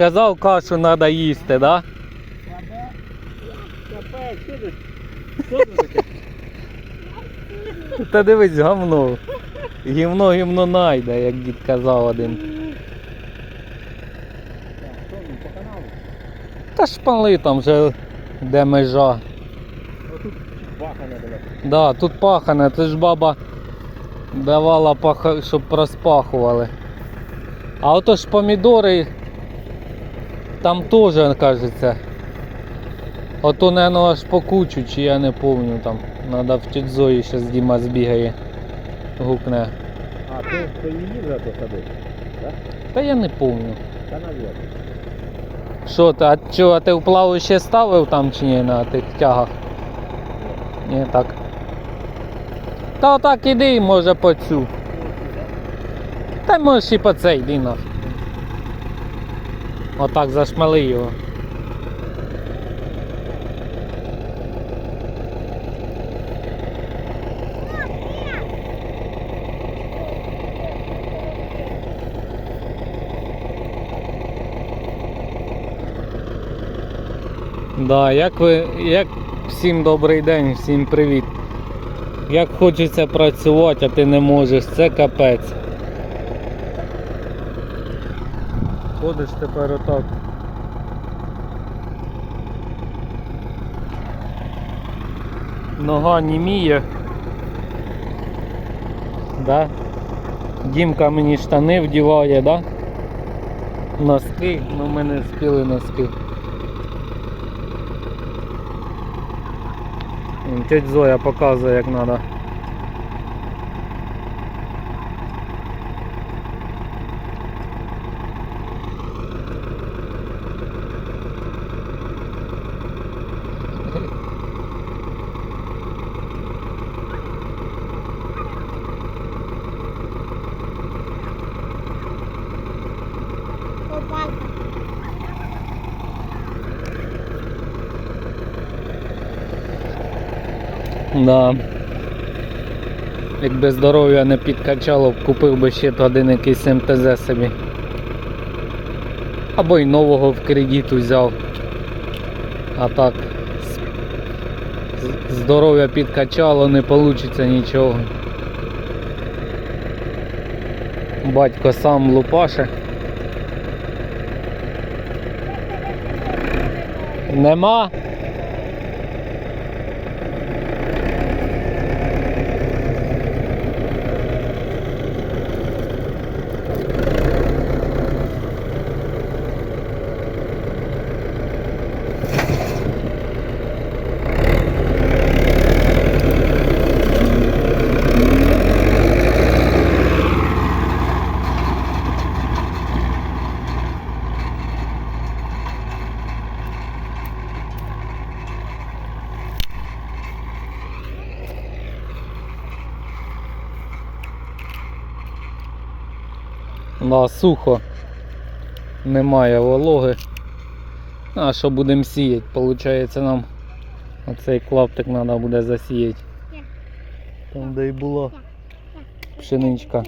Казав, кашу треба їсти, да? Та дивись, говно. Гівно гівно найде, як дід казав один. Та шпали там вже де межа. Було. Да, тут пахане, це ж баба давала, паха, щоб розпахували. А ото ж помідори там теж, кажеться. Ото, наверное, аж по кучу, чи я не помню там. Надо в тють Зої щас Діма збігає, гукне. А, ти, ти її вже посадив? Так? Та я не помню. Та навіть. Що ти, а чого, а ти в плаву ще ставив там чи ні на тих тягах? Ні, так. Та отак іди, може по цю. Та можеш і по цей, йди на. Отак зашмали його. Да, як ви, як всім добрий день, всім привіт. Як хочеться працювати, а ти не можеш, це капець. Ходиш тепер отак. Нога німіє. Да? Дімка мені штани вдіває, да? Носки, ну ми не спіли носки. Тетя Зоя показує як треба. Да. Якби здоров'я не підкачало, купив би ще один якийсь МТЗ собі. Або й нового в кредит взяв. А так. Здоров'я підкачало, не вийде нічого. Батько сам лупаше. Нема? Да, сухо. Немає вологи. А що будемо сіяти? Получається нам оцей клаптик треба буде засіяти. Там де й була пшеничка.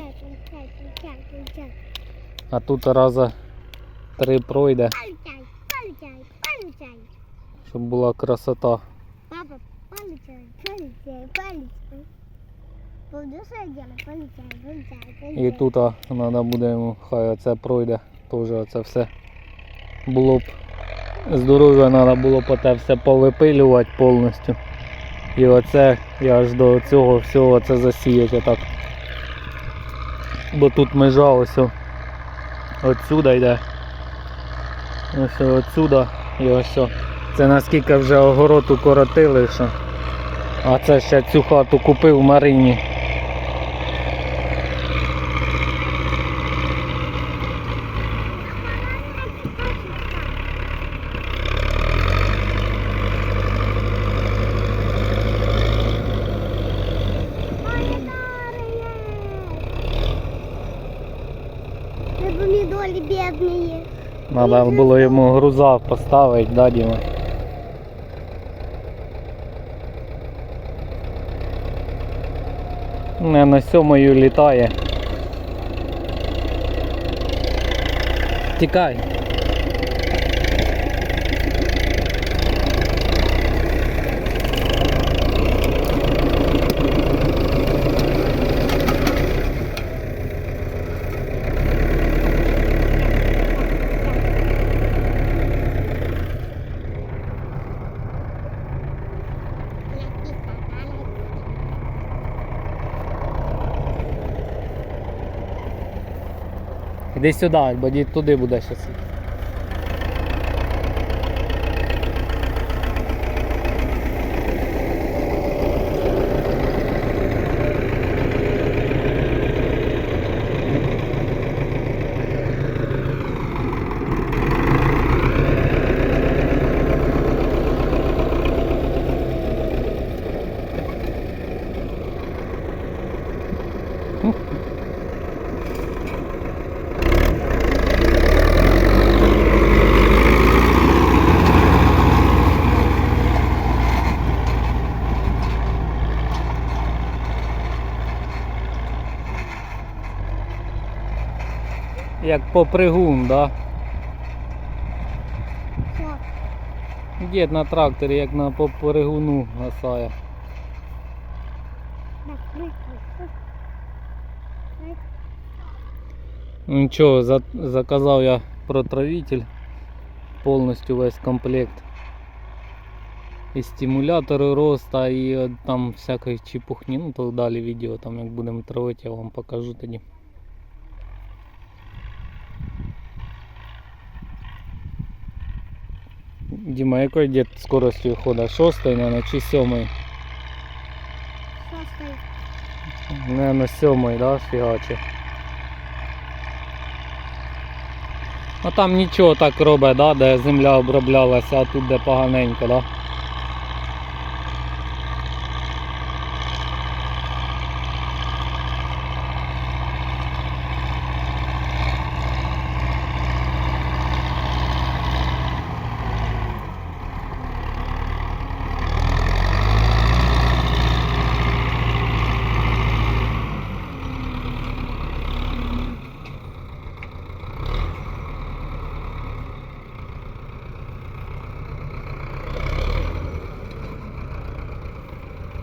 А тут раза три пройде, щоб була красота. Папа, полетяй, полетяй, полетяй. І тут треба буде йому, хай оце пройде, теж оце все було б здоров'я, треба було б оте все повипилювати повністю. І оце я аж до цього всього це засіяти отак. Бо тут межа ось отсюда йде. Ось отсюда і ось. Це наскільки вже огород укоротили, що. А це ще цю хату купив в Марині. Мы помидоры бедные. Треба було йому груза поставити, да, Діма? Не на сьомою літає. Тікай. Іди сюди, бо туди буде щас. Як попригун, да? Дід на тракторі, як на попригуну гасає. Ну Нічого, за, заказав я протравитель, повністю весь комплект. І стимулятори роста, і е, там всякої чепухні, ну то далі відео, там як будемо травити, я вам покажу тоді. Діма, якою дід скоростю хода? Шостою, наверное, чи сьомий? Шостий. Наверное, сьомої, да, фігачі. А там нічого так робить, да, де земля оброблялася, а тут де поганенько, да?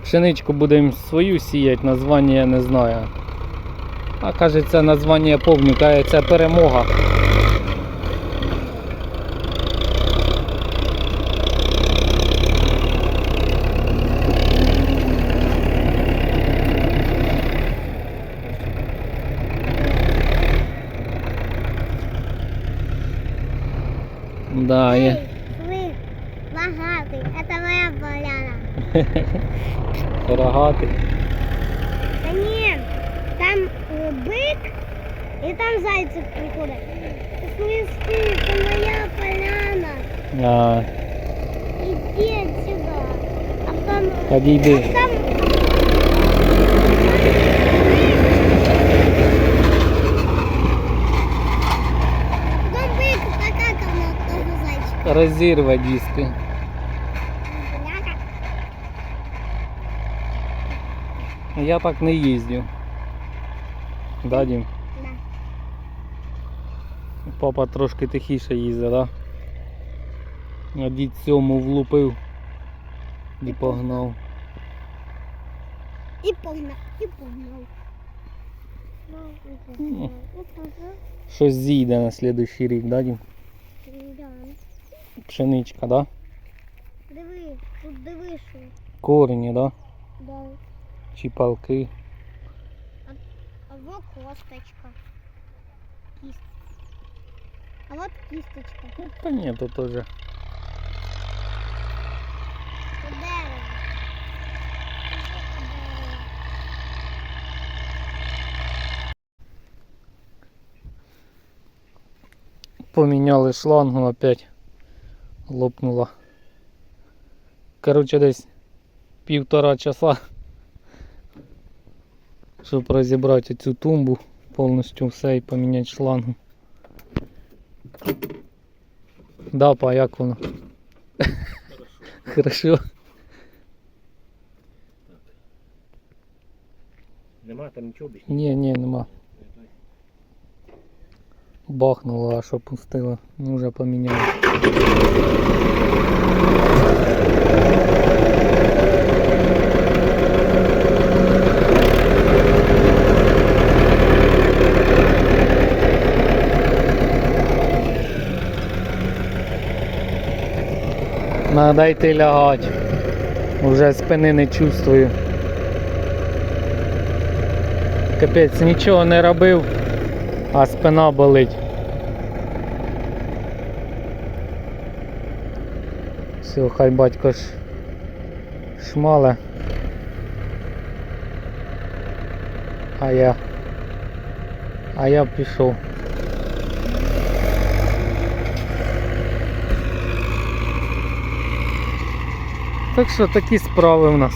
Пшеничку будемо свою сіяти, названня я не знаю. А каже, це названня повню, каже, це перемога. хати. Та ні, там бык и там зайцы приходить. Смісти, це моя поляна. А. Іди сюди. А там. Подійди. А там Розірва диски. Я так не їздю. Да, Дім? Да. Папа трошки тихіше їздить, да? А дід сьому влупив і погнав. И погнал, и погнал. Ну. Щось зійде на слідуючий рік, да, Дім? Да. Пшеничка, да? Диви, тут диви, що. Корені, да? Да. Чи палки. А вот косточка. Кисть. А вот кисточка. Ну, Та ні, то теж. Дерево. Поміняли шлангу опять. Лопнула. Коротше, десь півтора часа. Щоб розібрати цю тумбу повністю все і поміняти шлангу. Да, па, як воно? Хорошо. Нема там нічого більше. Ні, ні, нема. Бахнуло, аж опустило. Ну вже поміняли. Надо йти лягати. Уже спини не чувствую. Капець, нічого не робив. а спина болить. Все, хай батько ж шмале. А я. А я пішов. Так що такі справи в нас.